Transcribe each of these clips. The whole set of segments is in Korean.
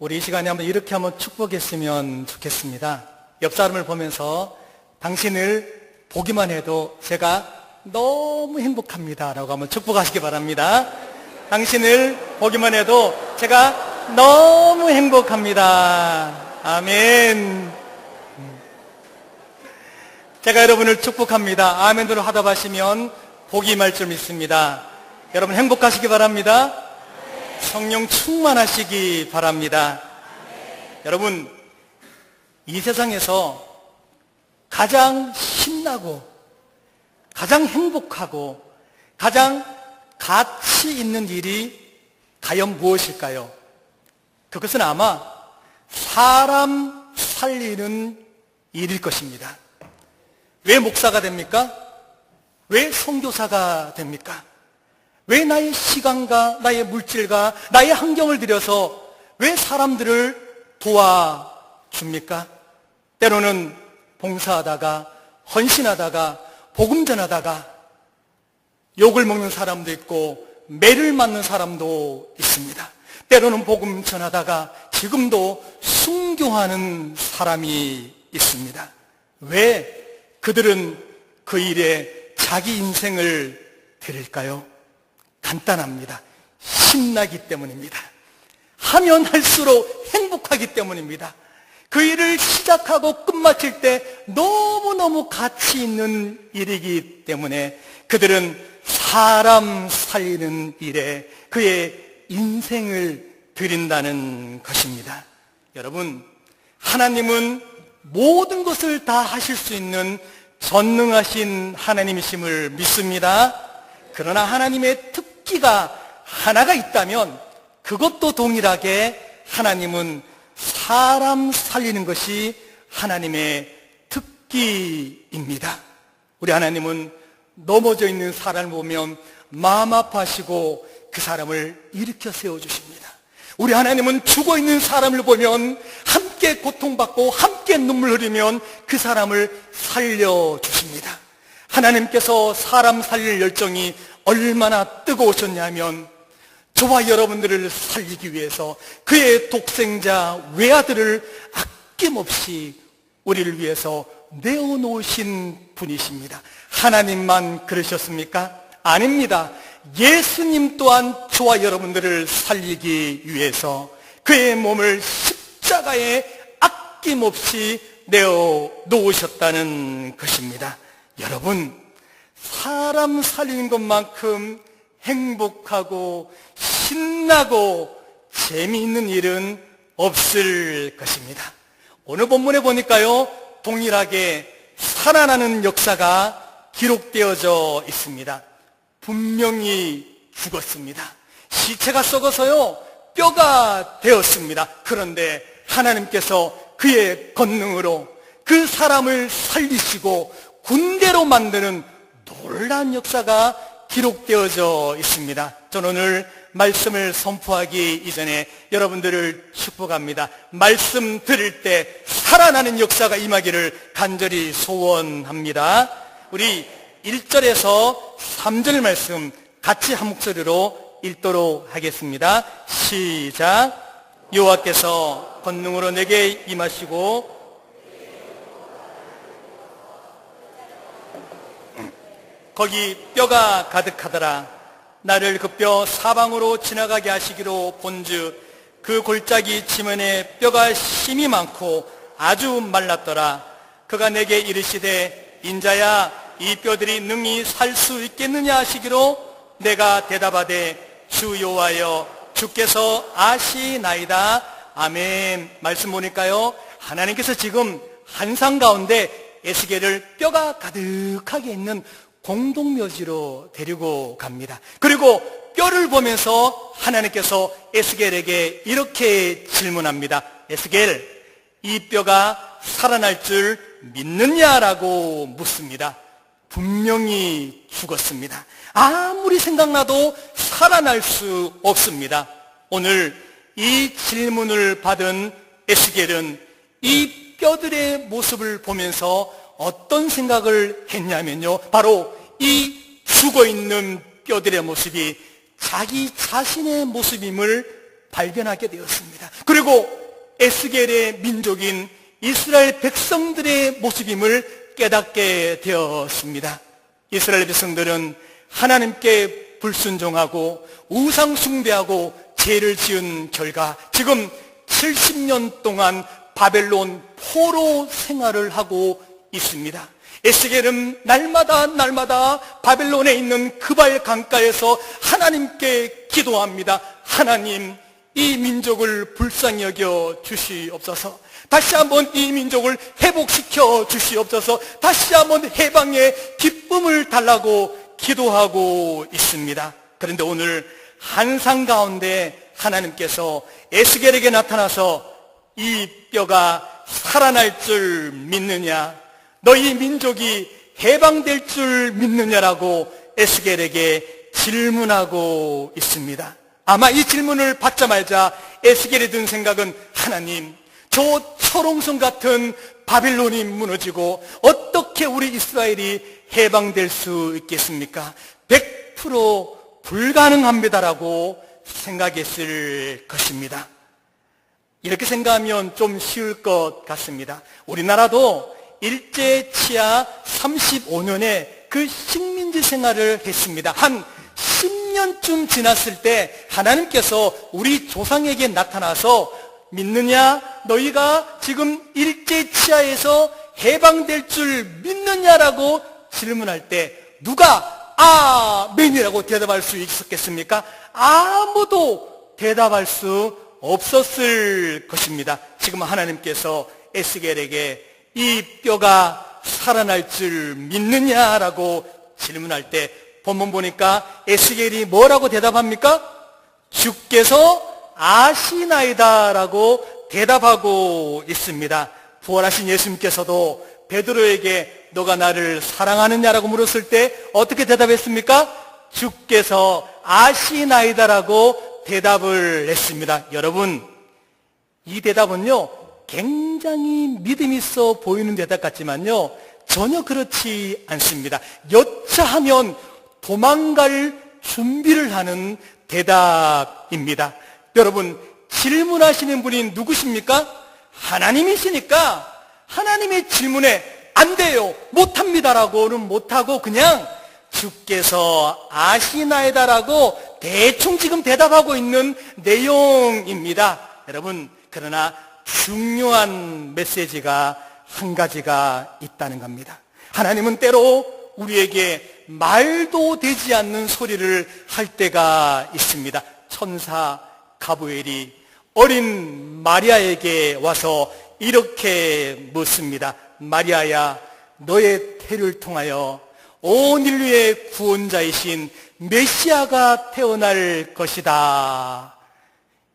우리 이 시간에 한번 이렇게 한번 축복했으면 좋겠습니다. 옆 사람을 보면서 당신을 보기만 해도 제가 너무 행복합니다. 라고 한번 축복하시기 바랍니다. 당신을 보기만 해도 제가 너무 행복합니다. 아멘. 제가 여러분을 축복합니다. 아멘으로 하답하시면 복이 임할 줄 믿습니다. 여러분 행복하시기 바랍니다. 성령 충만하시기 바랍니다. 여러분, 이 세상에서 가장 신나고, 가장 행복하고, 가장 가치 있는 일이 과연 무엇일까요? 그것은 아마 사람 살리는 일일 것입니다. 왜 목사가 됩니까? 왜 선교사가 됩니까? 왜 나의 시간과 나의 물질과 나의 환경을 들여서 왜 사람들을 도와줍니까? 때로는 봉사하다가 헌신하다가 복음 전하다가 욕을 먹는 사람도 있고 매를 맞는 사람도 있습니다. 때로는 복음 전하다가 지금도 순교하는 사람이 있습니다. 왜 그들은 그 일에 자기 인생을 드릴까요? 간단합니다. 신나기 때문입니다. 하면 할수록 행복하기 때문입니다. 그 일을 시작하고 끝마칠 때 너무너무 가치 있는 일이기 때문에 그들은 사람 살리는 일에 그의 인생을 드린다는 것입니다. 여러분, 하나님은 모든 것을 다 하실 수 있는 전능하신 하나님이심을 믿습니다. 그러나 하나님의 특 기가 하나가 있다면 그것도 동일하게 하나님은 사람 살리는 것이 하나님의 특기입니다. 우리 하나님은 넘어져 있는 사람을 보면 마음 아파하시고 그 사람을 일으켜 세워주십니다. 우리 하나님은 죽어 있는 사람을 보면 함께 고통받고 함께 눈물 흘리면 그 사람을 살려주십니다. 하나님께서 사람 살릴 열정이 얼마나 뜨거우셨냐면 저와 여러분들을 살리기 위해서 그의 독생자 외아들을 아낌없이 우리를 위해서 내어놓으신 분이십니다. 하나님만 그러셨습니까? 아닙니다. 예수님 또한 저와 여러분들을 살리기 위해서 그의 몸을 십자가에 아낌없이 내어 놓으셨다는 것입니다. 여러분, 사람 살리는 것만큼 행복하고 신나고 재미있는 일은 없을 것입니다. 오늘 본문에 보니까요, 동일하게 살아나는 역사가 기록되어져 있습니다. 분명히 죽었습니다. 시체가 썩어서요, 뼈가 되었습니다. 그런데 하나님께서 그의 권능으로 그 사람을 살리시고 군대로 만드는 놀라운 역사가 기록되어져 있습니다. 저는 오늘 말씀을 선포하기 이전에 여러분들을 축복합니다. 말씀 들을 때 살아나는 역사가 임하기를 간절히 소원합니다. 우리 1절에서 3절 말씀 같이 한 목소리로 읽도록 하겠습니다. 시작. 여호와께서 권능으로 내게 임하시고 거기 뼈가 가득하더라. 나를 그 뼈 사방으로 지나가게 하시기로 본즉 그 골짜기 지면에 뼈가 심이 많고 아주 말랐더라. 그가 내게 이르시되 인자야 이 뼈들이 능히 살 수 있겠느냐 하시기로 내가 대답하되 주 여호와여 주께서 아시나이다. 아멘. 말씀 보니까요. 하나님께서 지금 한상 가운데 에스겔을 뼈가 가득하게 있는 공동묘지로 데리고 갑니다. 그리고 뼈를 보면서 하나님께서 에스겔에게 이렇게 질문합니다. 에스겔, 이 뼈가 살아날 줄 믿느냐라고 묻습니다. 분명히 죽었습니다. 아무리 생각나도 살아날 수 없습니다. 오늘 이 질문을 받은 에스겔은 이 뼈들의 모습을 보면서 어떤 생각을 했냐면요. 바로 이 죽어 있는 뼈들의 모습이 자기 자신의 모습임을 발견하게 되었습니다. 그리고 에스겔의 민족인 이스라엘 백성들의 모습임을 깨닫게 되었습니다. 이스라엘 백성들은 하나님께 불순종하고 우상숭배하고 죄를 지은 결과 지금 70년 동안 바벨론 포로 생활을 하고 있습니다. 에스겔은 날마다 날마다 바벨론에 있는 그발 강가에서 하나님께 기도합니다. 하나님, 이 민족을 불쌍히 여겨 주시옵소서. 다시 한번 이 민족을 회복시켜 주시옵소서. 다시 한번 해방의 기쁨을 달라고 기도하고 있습니다. 그런데 오늘 한상 가운데 하나님께서 에스겔에게 나타나서 이 뼈가 살아날 줄 믿느냐? 너희 민족이 해방될 줄 믿느냐라고 에스겔에게 질문하고 있습니다. 아마 이 질문을 받자마자 에스겔이 든 생각은 하나님, 저 초롱성 같은 바빌론이 무너지고 어떻게 우리 이스라엘이 해방될 수 있겠습니까? 100% 불가능합니다라고 생각했을 것입니다. 이렇게 생각하면 좀 쉬울 것 같습니다. 우리나라도 일제 치하 35년에 그 식민지 생활을 했습니다. 한 10년쯤 지났을 때 하나님께서 우리 조상에게 나타나서 믿느냐? 너희가 지금 일제 치하에서 해방될 줄 믿느냐라고 질문할 때 누가 아멘이라고 대답할 수 있었겠습니까? 아무도 대답할 수 없었을 것입니다. 지금 하나님께서 에스겔에게 이 뼈가 살아날 줄 믿느냐라고 질문할 때 본문 보니까 에스겔이 뭐라고 대답합니까? 주께서 아시나이다라고 대답하고 있습니다. 부활하신 예수님께서도 베드로에게 너가 나를 사랑하느냐라고 물었을 때 어떻게 대답했습니까? 주께서 아시나이다라고 대답을 했습니다. 여러분, 이 대답은요, 굉장히 믿음 있어 보이는 대답 같지만요, 전혀 그렇지 않습니다. 여차하면 도망갈 준비를 하는 대답입니다. 여러분, 질문하시는 분이 누구십니까? 하나님이시니까 하나님의 질문에 안 돼요, 못합니다라고는 못하고 그냥 주께서 아시나이다라고 대충 지금 대답하고 있는 내용입니다. 여러분, 그러나 중요한 메시지가 한 가지가 있다는 겁니다. 하나님은 때로 우리에게 말도 되지 않는 소리를 할 때가 있습니다. 천사 가브엘이 어린 마리아에게 와서 이렇게 묻습니다. 마리아야, 너의 태를 통하여 온 인류의 구원자이신 메시아가 태어날 것이다.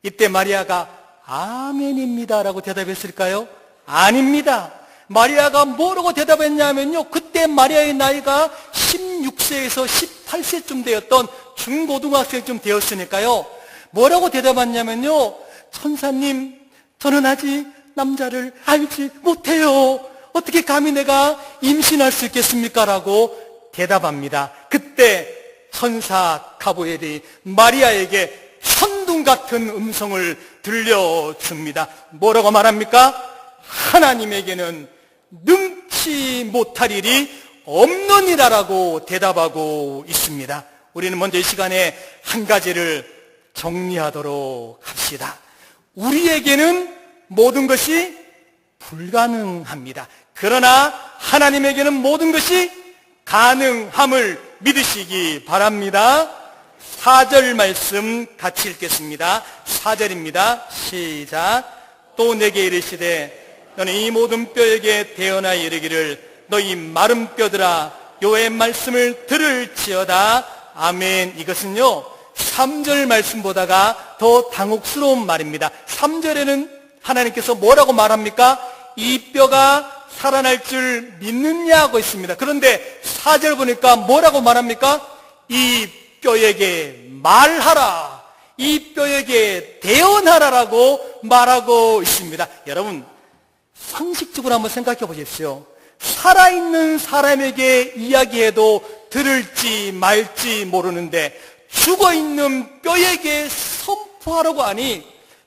이때 마리아가 아멘입니다 라고 대답했을까요? 아닙니다. 마리아가 뭐라고 대답했냐면요. 그때 마리아의 나이가 16세에서 18세쯤 되었던 중고등학생쯤 되었으니까요. 뭐라고 대답했냐면요. 천사님, 저는 아직 남자를 알지 못해요. 어떻게 감히 내가 임신할 수 있겠습니까? 라고 대답합니다. 그때 천사 가브엘이 마리아에게 천 둥 같은 음성을 들려줍니다. 뭐라고 말합니까? 하나님에게는 능치 못할 일이 없느니라라고 대답하고 있습니다. 우리는 먼저 이 시간에 한 가지를 정리하도록 합시다. 우리에게는 모든 것이 불가능합니다. 그러나 하나님에게는 모든 것이 가능함을 믿으시기 바랍니다. 4절 말씀 같이 읽겠습니다. 4절입니다. 시작. 또 내게 이르시되 너는 이 모든 뼈에게 대언하여 이르기를 너희 마른 뼈들아 요의 말씀을 들을지어다. 아멘. 이것은요. 3절 말씀 보다가 더 당혹스러운 말입니다. 3절에는 하나님께서 뭐라고 말합니까? 이 뼈가 살아날 줄 믿느냐고 있습니다. 그런데 4절 보니까 뭐라고 말합니까? 이 뼈에게 말하라. 이 뼈에게 대언하라라고 말하고 있습니다. 여러분, 상식적으로 한번 생각해 보십시오. 살아있는 사람에게 이야기해도 들을지 말지 모르는데 죽어있는 뼈에게 선포하라고 하니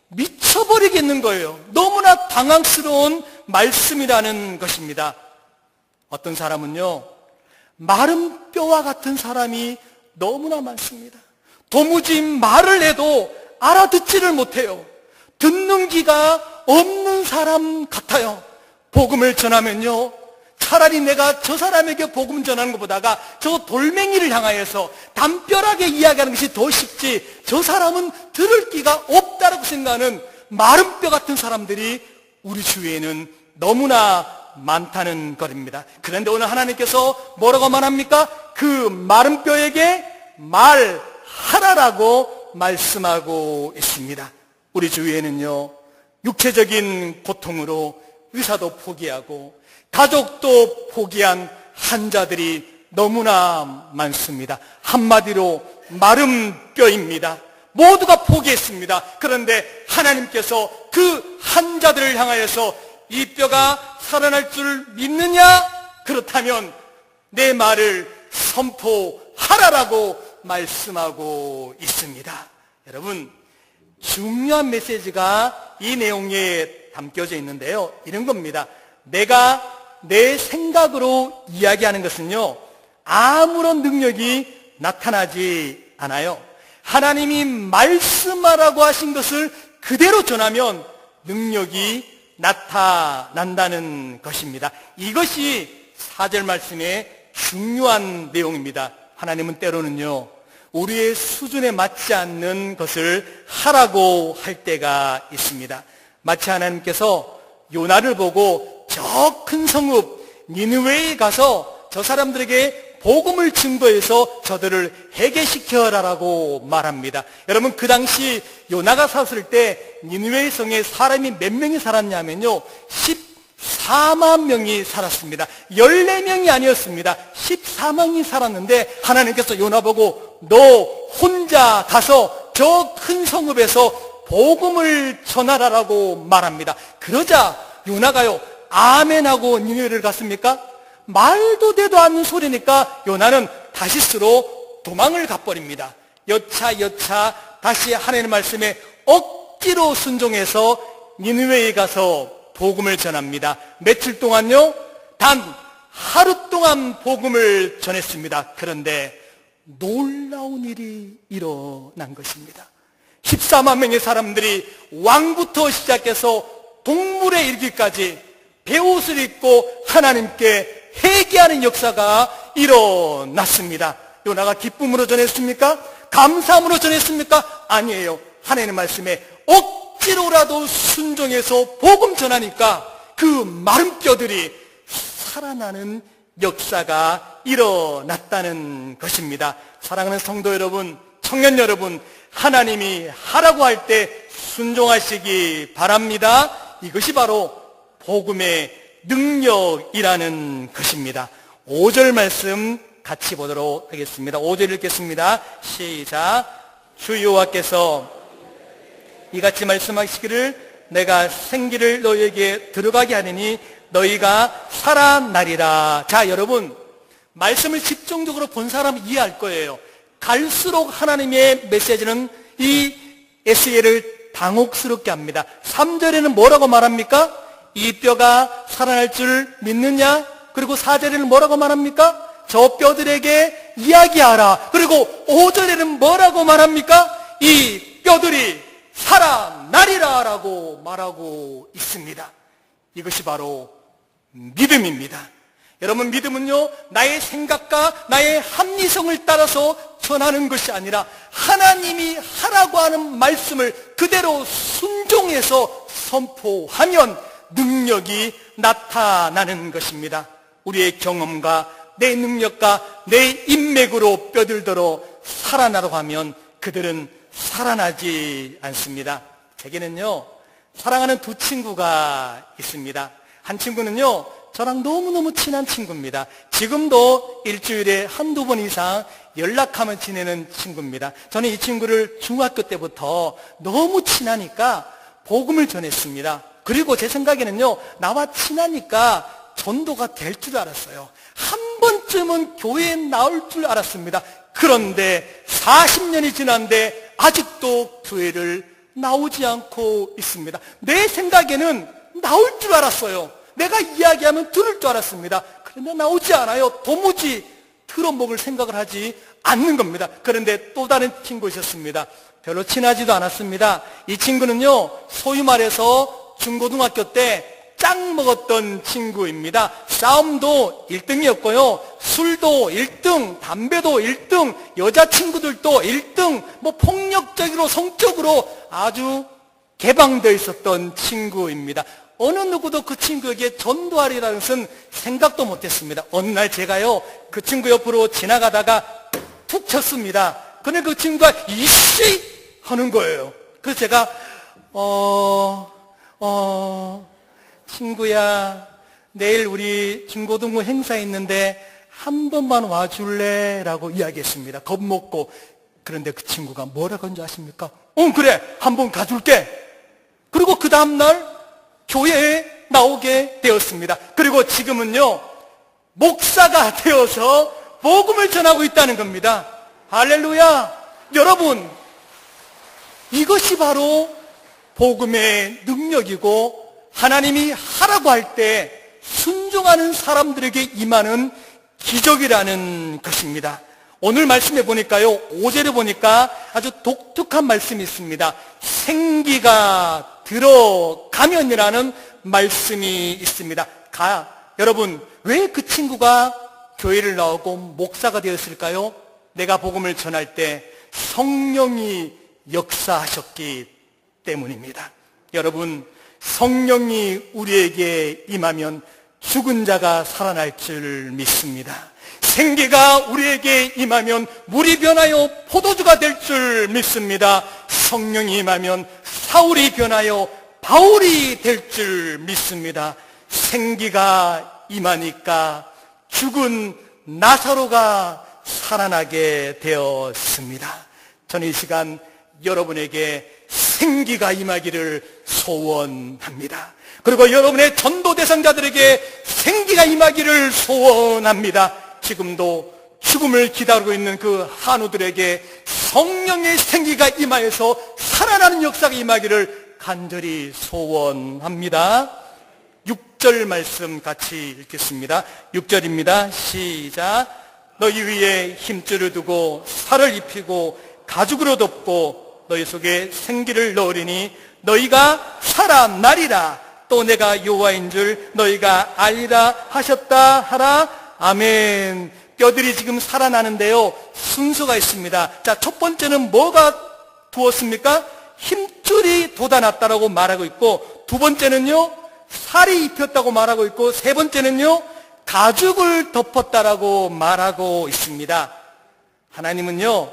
미쳐버리겠는 거예요. 너무나 당황스러운 말씀이라는 것입니다. 어떤 사람은요, 마른 뼈와 같은 사람이 너무나 많습니다. 도무지 말을 해도 알아듣지를 못해요. 듣는 귀가 없는 사람 같아요. 복음을 전하면요. 차라리 내가 저 사람에게 복음 전하는 것보다가 저 돌멩이를 향하여서 담벼락에 이야기하는 것이 더 쉽지 저 사람은 들을 기가 없다라고 생각하는 마른 뼈 같은 사람들이 우리 주위에는 너무나 많다는 것입니다. 그런데 오늘 하나님께서 뭐라고 말합니까? 그 마른 뼈에게 말하라라고 말씀하고 있습니다. 우리 주위에는요, 육체적인 고통으로 의사도 포기하고 가족도 포기한 환자들이 너무나 많습니다. 한마디로 마른 뼈입니다. 모두가 포기했습니다. 그런데 하나님께서 그 환자들을 향하여서 이 뼈가 살아날 줄 믿느냐? 그렇다면 내 말을 선포하라라고 말씀하고 있습니다. 여러분, 중요한 메시지가 이 내용에 담겨져 있는데요. 이런 겁니다. 내가 내 생각으로 이야기하는 것은요, 아무런 능력이 나타나지 않아요. 하나님이 말씀하라고 하신 것을 그대로 전하면 능력이 나타난다는 것입니다. 이것이 사절 말씀의 중요한 내용입니다. 하나님은 때로는요, 우리의 수준에 맞지 않는 것을 하라고 할 때가 있습니다. 마치 하나님께서 요나를 보고 저 큰 성읍 니느웨에 가서 저 사람들에게 복음을 증거해서 저들을 해계시켜라라고 말합니다. 여러분 그 당시 요나가 샀을 때 니느웨 성에 사람이 몇 명이 살았냐면요. 14만 명이 살았습니다. 14명이 아니었습니다. 14만이 살았는데 하나님께서 요나 보고 너 혼자 가서 저 큰 성읍에서 복음을 전하라라고 말합니다. 그러자 요나가요. 아멘하고 니느웨를 갔습니까? 말도 되도 않는 소리니까 요나는 다시스로 도망을 가버립니다. 여차 여차 다시 하나님의 말씀에 억지로 순종해서 니느웨에 가서 복음을 전합니다. 며칠 동안요? 단 하루 동안 복음을 전했습니다. 그런데 놀라운 일이 일어난 것입니다. 14만 명의 사람들이 왕부터 시작해서 동물에 이르기까지 배옷을 입고 하나님께 회개하는 역사가 일어났습니다. 요나가 기쁨으로 전했습니까? 감사함으로 전했습니까? 아니에요. 하나님의 말씀에 억지로라도 순종해서 복음 전하니까 그 마른 뼈들이 살아나는 역사가 일어났다는 것입니다. 사랑하는 성도 여러분, 청년 여러분, 하나님이 하라고 할 때 순종하시기 바랍니다. 이것이 바로 복음의 능력이라는 것입니다. 5절 말씀 같이 보도록 하겠습니다. 5절 읽겠습니다. 시작. 주 여호와께서 이같이 말씀하시기를 내가 생기를 너희에게 들어가게 하느니 너희가 살아나리라. 자, 여러분 말씀을 집중적으로 본 사람은 이해할 거예요. 갈수록 하나님의 메시지는 이 에스겔을 당혹스럽게 합니다. 3절에는 뭐라고 말합니까? 이 뼈가 살아날 줄 믿느냐? 그리고 4절에는 뭐라고 말합니까? 저 뼈들에게 이야기하라. 그리고 5절에는 뭐라고 말합니까? 이 뼈들이 살아나리라 라고 말하고 있습니다. 이것이 바로 믿음입니다. 여러분 믿음은요 나의 생각과 나의 합리성을 따라서 전하는 것이 아니라 하나님이 하라고 하는 말씀을 그대로 순종해서 선포하면 능력이 나타나는 것입니다. 우리의 경험과 내 능력과 내 인맥으로 뼈들더러 살아나라고 하면 그들은 살아나지 않습니다. 제게는요 사랑하는 두 친구가 있습니다. 한 친구는요 저랑 너무너무 친한 친구입니다. 지금도 일주일에 한두 번 이상 연락하면 지내는 친구입니다. 저는 이 친구를 중학교 때부터 너무 친하니까 복음을 전했습니다. 그리고 제 생각에는요, 나와 친하니까 전도가 될 줄 알았어요. 한 번쯤은 교회에 나올 줄 알았습니다. 그런데 40년이 지났는데 아직도 교회를 나오지 않고 있습니다. 내 생각에는 나올 줄 알았어요. 내가 이야기하면 들을 줄 알았습니다. 그런데 나오지 않아요. 도무지 들어먹을 생각을 하지 않는 겁니다. 그런데 또 다른 친구 있었습니다. 별로 친하지도 않았습니다. 이 친구는요, 소위 말해서 중고등학교 때 짱 먹었던 친구입니다. 싸움도 1등이었고요. 술도 1등, 담배도 1등, 여자친구들도 1등, 뭐 폭력적으로 성적으로 아주 개방되어 있었던 친구입니다. 어느 누구도 그 친구에게 전도하리라는 것은 생각도 못했습니다. 어느 날 제가요, 그 친구 옆으로 지나가다가 툭 쳤습니다. 근데 그 친구가 이씨! 하는 거예요. 그래서 제가, 어, 어, 친구야, 내일 우리 중고등부 행사 있는데 한 번만 와줄래? 라고 이야기했습니다. 겁먹고. 그런데 그 친구가 뭐라고 한줄 아십니까? 응, 그래. 한 번 가줄게. 그리고 그 다음날 교회에 나오게 되었습니다. 그리고 지금은요, 목사가 되어서 복음을 전하고 있다는 겁니다. 할렐루야! 여러분, 이것이 바로 복음의 능력이고 하나님이 하라고 할 때 순종하는 사람들에게 임하는 기적이라는 것입니다. 오늘 말씀해 보니까요, 5절에 보니까 아주 독특한 말씀이 있습니다. 생기가 들어가면이라는 말씀이 있습니다. 가, 여러분, 왜 그 친구가 교회를 나오고 목사가 되었을까요? 내가 복음을 전할 때 성령이 역사하셨기 때문입니다. 여러분, 성령이 우리에게 임하면 죽은 자가 살아날 줄 믿습니다. 생기가 우리에게 임하면 물이 변하여 포도주가 될 줄 믿습니다. 성령이 임하면 사울이 변하여 바울이 될 줄 믿습니다. 생기가 임하니까 죽은 나사로가 살아나게 되었습니다. 저는 이 시간 여러분에게 생기가 임하기를 소원합니다. 그리고 여러분의 전도 대상자들에게 생기가 임하기를 소원합니다. 지금도 죽음을 기다리고 있는 그 한우들에게 성령의 생기가 임하여서 살아나는 역사가 임하기를 간절히 소원합니다. 6절 말씀 같이 읽겠습니다. 6절입니다. 시작. 너희 위에 힘줄을 두고 살을 입히고 가죽으로 덮고 너희 속에 생기를 넣으리니 너희가 살아나리라. 또 내가 여호와인 줄 너희가 알리라 하셨다 하라. 아멘. 뼈들이 지금 살아나는데요. 순서가 있습니다. 자, 첫 번째는 뭐가 두었습니까? 힘줄이 돋아났다라고 말하고 있고, 두 번째는요, 살이 입혔다고 말하고 있고, 세 번째는요, 가죽을 덮었다라고 말하고 있습니다. 하나님은요,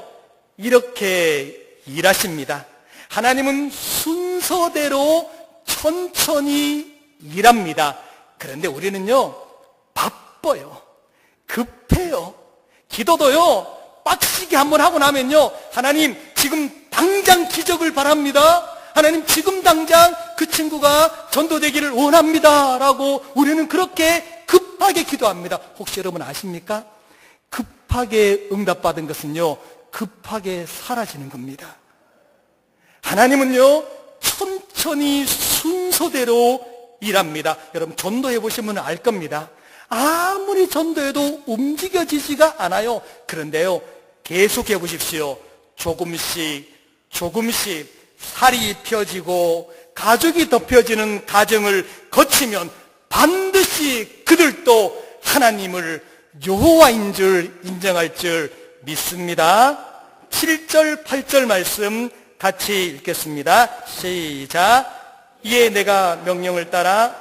이렇게 일하십니다. 하나님은 순서대로 천천히 일합니다. 그런데 우리는요, 바빠요. 급해요. 기도도요, 빡시게 한번 하고 나면요, 하나님, 지금 당장 기적을 바랍니다. 하나님, 지금 당장 그 친구가 전도되기를 원합니다. 라고 우리는 그렇게 급하게 기도합니다. 혹시 여러분 아십니까? 급하게 응답받은 것은요, 급하게 사라지는 겁니다. 하나님은요, 천천히 순서대로 일합니다. 여러분, 전도해 보시면 알 겁니다. 아무리 전도해도 움직여지지가 않아요. 그런데요, 계속해 보십시오. 조금씩, 조금씩 살이 펴지고 가죽이 덮여지는 과정을 거치면 반드시 그들도 하나님을 여호와인 줄 인정할 줄 믿습니다. 7절, 8절 말씀 같이 읽겠습니다. 시작. 이에 내가 명령을 따라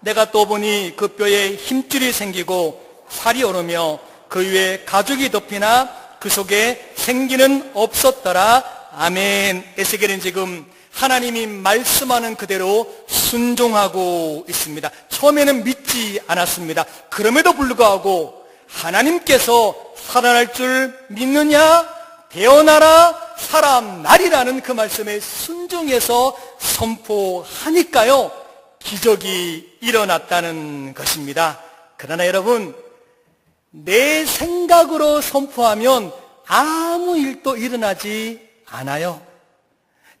내가 또 보니 그 뼈에 힘줄이 생기고 살이 오르며 그 위에 가죽이 덮이나 그 속에 생기는 없었더라. 아멘. 에스겔은 지금 하나님이 말씀하는 그대로 순종하고 있습니다. 처음에는 믿지 않았습니다. 그럼에도 불구하고 하나님께서 살아날 줄 믿느냐? 태어나라 사람 날이라는 그 말씀에 순종해서 선포하니까요. 기적이 일어났다는 것입니다. 그러나 여러분, 내 생각으로 선포하면 아무 일도 일어나지 않아요.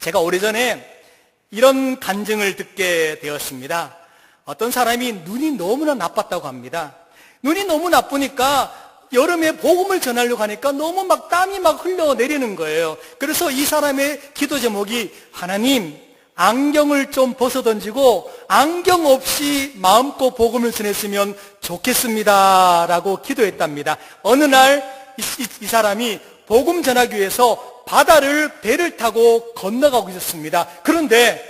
제가 오래전에 이런 간증을 듣게 되었습니다. 어떤 사람이 눈이 너무나 나빴다고 합니다. 눈이 너무 나쁘니까 여름에 복음을 전하려고 하니까 너무 막 땀이 막 흘러내리는 거예요. 그래서 이 사람의 기도 제목이 하나님 안경을 좀 벗어 던지고 안경 없이 마음껏 복음을 전했으면 좋겠습니다. 라고 기도했답니다. 어느 날 이 사람이 복음 전하기 위해서 바다를 배를 타고 건너가고 있었습니다. 그런데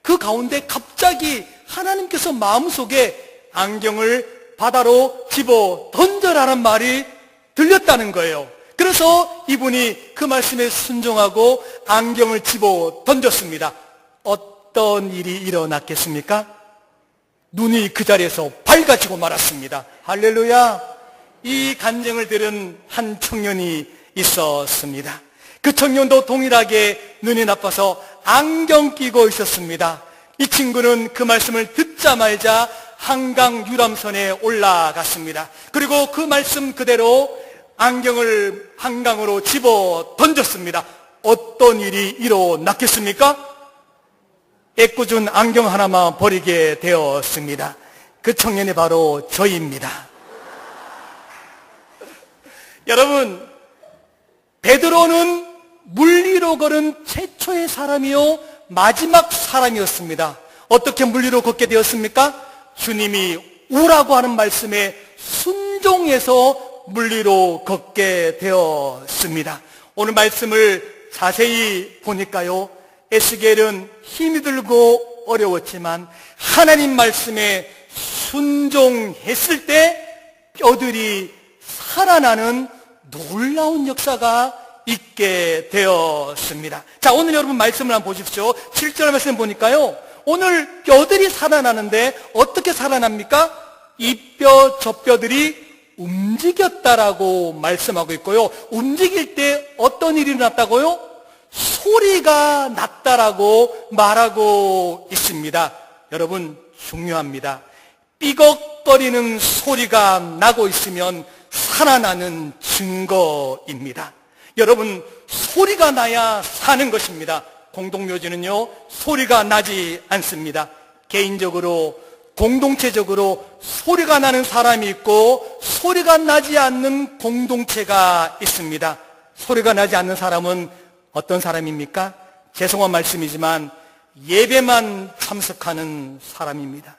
그 가운데 갑자기 하나님께서 마음속에 안경을 바다로 집어 던져라는 말이 들렸다는 거예요. 그래서 이분이 그 말씀에 순종하고 안경을 집어 던졌습니다. 어떤 일이 일어났겠습니까? 눈이 그 자리에서 밝아지고 말았습니다. 할렐루야! 이 간증을 들은 한 청년이 있었습니다. 그 청년도 동일하게 눈이 나빠서 안경 끼고 있었습니다. 이 친구는 그 말씀을 듣자마자 한강 유람선에 올라갔습니다. 그리고 그 말씀 그대로 안경을 한강으로 집어 던졌습니다. 어떤 일이 일어났겠습니까? 애꿎은 안경 하나만 버리게 되었습니다. 그 청년이 바로 저입니다. 여러분, 베드로는 물리로 걸은 최초의 사람이요 마지막 사람이었습니다. 어떻게 물리로 걷게 되었습니까? 주님이 오라고 하는 말씀에 순종해서 물리로 걷게 되었습니다. 오늘 말씀을 자세히 보니까요. 에스겔은 힘이 들고 어려웠지만 하나님 말씀에 순종했을 때 뼈들이 살아나는 놀라운 역사가 있게 되었습니다. 자, 오늘 여러분 말씀을 한번 보십시오. 7절 말씀 보니까요. 오늘 뼈들이 살아나는데 어떻게 살아납니까? 이 뼈, 저 뼈들이 움직였다라고 말씀하고 있고요. 움직일 때 어떤 일이 났다고요? 소리가 났다라고 말하고 있습니다. 여러분, 중요합니다. 삐걱거리는 소리가 나고 있으면 살아나는 증거입니다. 여러분, 소리가 나야 사는 것입니다. 공동묘지는요, 소리가 나지 않습니다. 개인적으로, 공동체적으로 소리가 나는 사람이 있고, 소리가 나지 않는 공동체가 있습니다. 소리가 나지 않는 사람은 어떤 사람입니까? 죄송한 말씀이지만, 예배만 참석하는 사람입니다.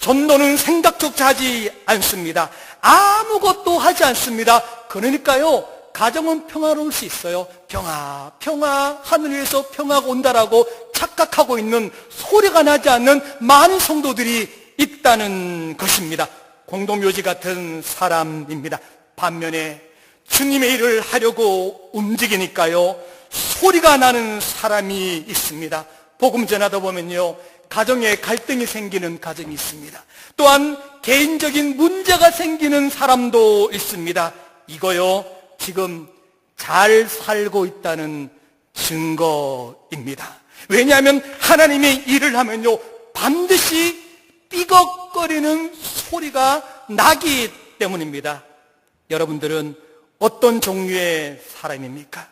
전도는 생각조차 하지 않습니다. 아무것도 하지 않습니다. 그러니까요, 가정은 평화로울 수 있어요. 평화, 평화, 하늘 위에서 평화가 온다라고 착각하고 있는 소리가 나지 않는 많은 성도들이 있다는 것입니다. 공동묘지 같은 사람입니다. 반면에 주님의 일을 하려고 움직이니까요. 소리가 나는 사람이 있습니다. 복음 전하다 보면요. 가정에 갈등이 생기는 가정이 있습니다. 또한 개인적인 문제가 생기는 사람도 있습니다. 이거요. 지금 잘 살고 있다는 증거입니다. 왜냐하면 하나님의 일을 하면요. 반드시 삐걱거리는 소리가 나기 때문입니다. 여러분들은 어떤 종류의 사람입니까?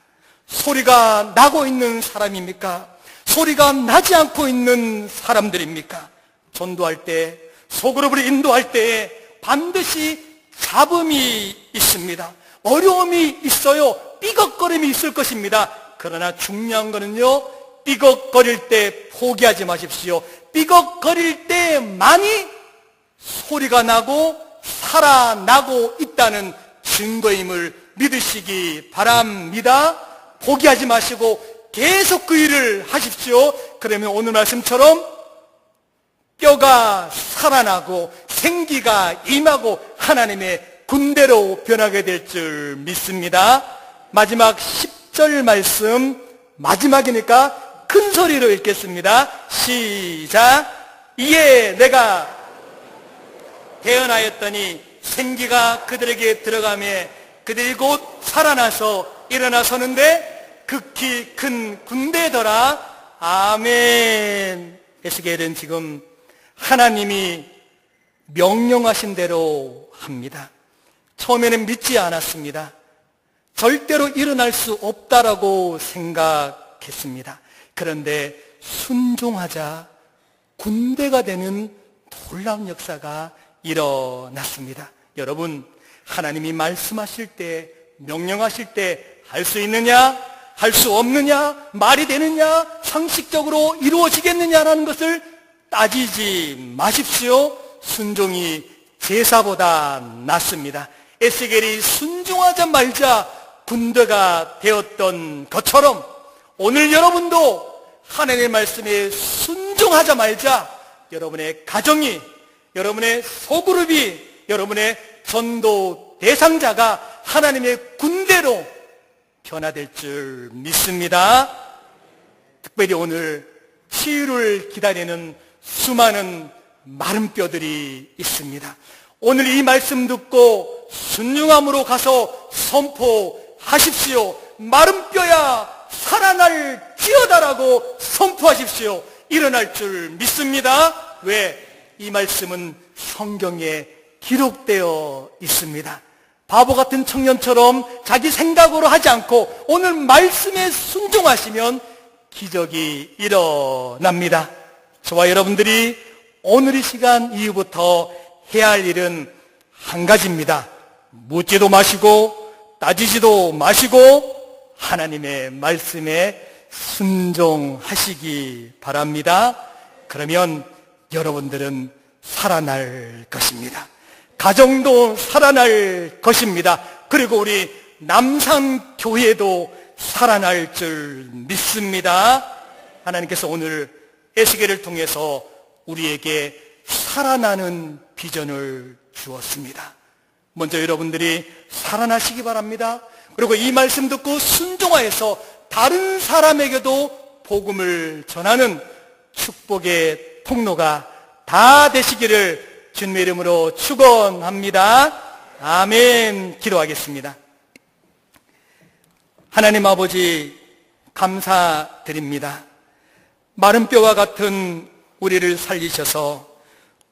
소리가 나고 있는 사람입니까? 소리가 나지 않고 있는 사람들입니까? 전도할 때, 소그룹을 인도할 때 반드시 잡음이 있습니다. 어려움이 있어요. 삐걱거림이 있을 것입니다. 그러나 중요한 거는요, 삐걱거릴 때 포기하지 마십시오. 삐걱거릴 때 많이 소리가 나고 살아나고 있다는 증거임을 믿으시기 바랍니다. 포기하지 마시고 계속 그 일을 하십시오. 그러면 오늘 말씀처럼 뼈가 살아나고 생기가 임하고 하나님의 군대로 변하게 될 줄 믿습니다. 마지막 10절 말씀 마지막이니까 큰 소리로 읽겠습니다. 시작. 이에 내가 태어나였더니 생기가 그들에게 들어가며 그들이 곧 살아나서 일어나 서는데 극히 큰 군대더라. 아멘. 에스겔은 지금 하나님이 명령하신 대로 합니다. 처음에는 믿지 않았습니다. 절대로 일어날 수 없다라고 생각했습니다. 그런데 순종하자 군대가 되는 놀라운 역사가 일어났습니다. 여러분, 하나님이 말씀하실 때, 명령하실 때 할 수 있느냐? 할 수 없느냐? 말이 되느냐? 상식적으로 이루어지겠느냐라는 것을 따지지 마십시오. 순종이 제사보다 낫습니다. 에스겔이 순종하자 말자 군대가 되었던 것처럼 오늘 여러분도 하나님의 말씀에 순종하자 말자 여러분의 가정이 여러분의 소그룹이 여러분의 전도 대상자가 하나님의 군대로 변화될 줄 믿습니다. 특별히 오늘 치유를 기다리는 수많은 마른 뼈들이 있습니다. 오늘 이 말씀 듣고 순종함으로 가서 선포하십시오. 마른 뼈야 살아날 지어다라고 선포하십시오. 일어날 줄 믿습니다. 왜? 이 말씀은 성경에 기록되어 있습니다. 바보 같은 청년처럼 자기 생각으로 하지 않고 오늘 말씀에 순종하시면 기적이 일어납니다. 저와 여러분들이 오늘 이 시간 이후부터 해야 할 일은 한 가지입니다. 묻지도 마시고 따지지도 마시고 하나님의 말씀에 순종하시기 바랍니다. 그러면 여러분들은 살아날 것입니다. 가정도 살아날 것입니다. 그리고 우리 남산교회도 살아날 줄 믿습니다. 하나님께서 오늘 에스겔을 통해서 우리에게 살아나는 비전을 주었습니다. 먼저 여러분들이 살아나시기 바랍니다. 그리고 이 말씀 듣고 순종하여서 다른 사람에게도 복음을 전하는 축복의 통로가 다 되시기를 주님의 이름으로 축원합니다. 아멘. 기도하겠습니다. 하나님 아버지 감사드립니다. 마른 뼈와 같은 우리를 살리셔서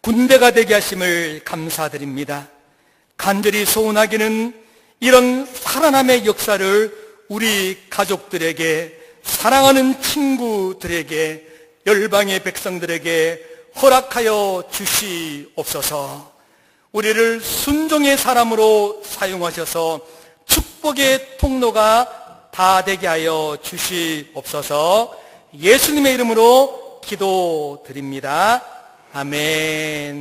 군대가 되게 하심을 감사드립니다. 간절히 소원하기는 이런 살아남의 역사를 우리 가족들에게 사랑하는 친구들에게 열방의 백성들에게 허락하여 주시옵소서. 우리를 순종의 사람으로 사용하셔서 축복의 통로가 다 되게 하여 주시옵소서. 예수님의 이름으로 기도드립니다. 아멘.